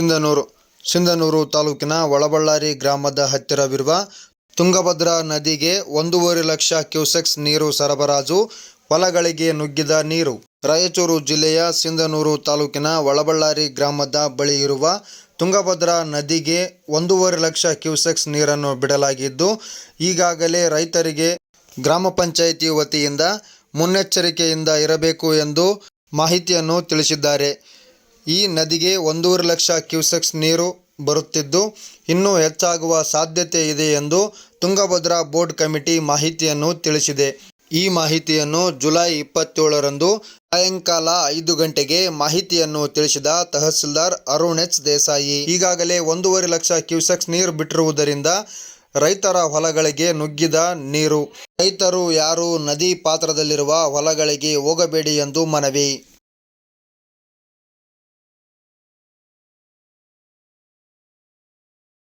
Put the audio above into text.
ಸಿಂಧನೂರು ಸಿಂಧನೂರು ತಾಲೂಕಿನ ಒಳಬಳ್ಳಾರಿ ಗ್ರಾಮದ ಹತ್ತಿರವಿರುವ ತುಂಗಭದ್ರಾ ನದಿಗೆ ಒಂದೂವರೆ ಲಕ್ಷ ಕ್ಯೂಸೆಕ್ಸ್ ನೀರು ಸರಬರಾಜು, ಹೊಲಗಳಿಗೆ ನುಗ್ಗಿದ ನೀರು. ರಾಯಚೂರು ಜಿಲ್ಲೆಯ ಸಿಂಧನೂರು ತಾಲೂಕಿನ ಒಳಬಳ್ಳಾರಿ ಗ್ರಾಮದ ಬಳಿ ಇರುವ ತುಂಗಭದ್ರಾ ನದಿಗೆ ಒಂದೂವರೆ ಲಕ್ಷ ಕ್ಯೂಸೆಕ್ಸ್ ನೀರನ್ನು ಬಿಡಲಾಗಿದ್ದು, ಈಗಾಗಲೇ ರೈತರಿಗೆ ಗ್ರಾಮ ಪಂಚಾಯಿತಿ ವತಿಯಿಂದ ಮುನ್ನೆಚ್ಚರಿಕೆಯಿಂದ ಇರಬೇಕು ಎಂದು ಮಾಹಿತಿಯನ್ನು ತಿಳಿಸಿದ್ದಾರೆ. ಈ ನದಿಗೆ ಒಂದೂವರೆ ಲಕ್ಷ ಕ್ಯೂಸೆಕ್ಸ್ ನೀರು ಬರುತ್ತಿದ್ದು, ಇನ್ನೂ ಹೆಚ್ಚಾಗುವ ಸಾಧ್ಯತೆ ಇದೆ ಎಂದು ತುಂಗಭದ್ರಾ ಬೋರ್ಡ್ ಕಮಿಟಿ ಮಾಹಿತಿಯನ್ನು ತಿಳಿಸಿದೆ. ಈ ಮಾಹಿತಿಯನ್ನು ಜುಲೈ ಇಪ್ಪತ್ತೇಳರಂದು ಸಾಯಂಕಾಲ ಐದು ಗಂಟೆಗೆ ಮಾಹಿತಿಯನ್ನು ತಿಳಿಸಿದ ತಹಸೀಲ್ದಾರ್ ಅರುಣ್ ಎಚ್ ದೇಸಾಯಿ. ಈಗಾಗಲೇ ಒಂದೂವರೆ ಲಕ್ಷ ಕ್ಯೂಸೆಕ್ಸ್ ನೀರು ಬಿಟ್ಟಿರುವುದರಿಂದ ರೈತರ ಹೊಲಗಳಿಗೆ ನುಗ್ಗಿದ ನೀರು. ರೈತರು ಯಾರು ನದಿ ಪಾತ್ರದಲ್ಲಿರುವ ಹೊಲಗಳಿಗೆ ಹೋಗಬೇಡಿ ಎಂದು ಮನವಿ.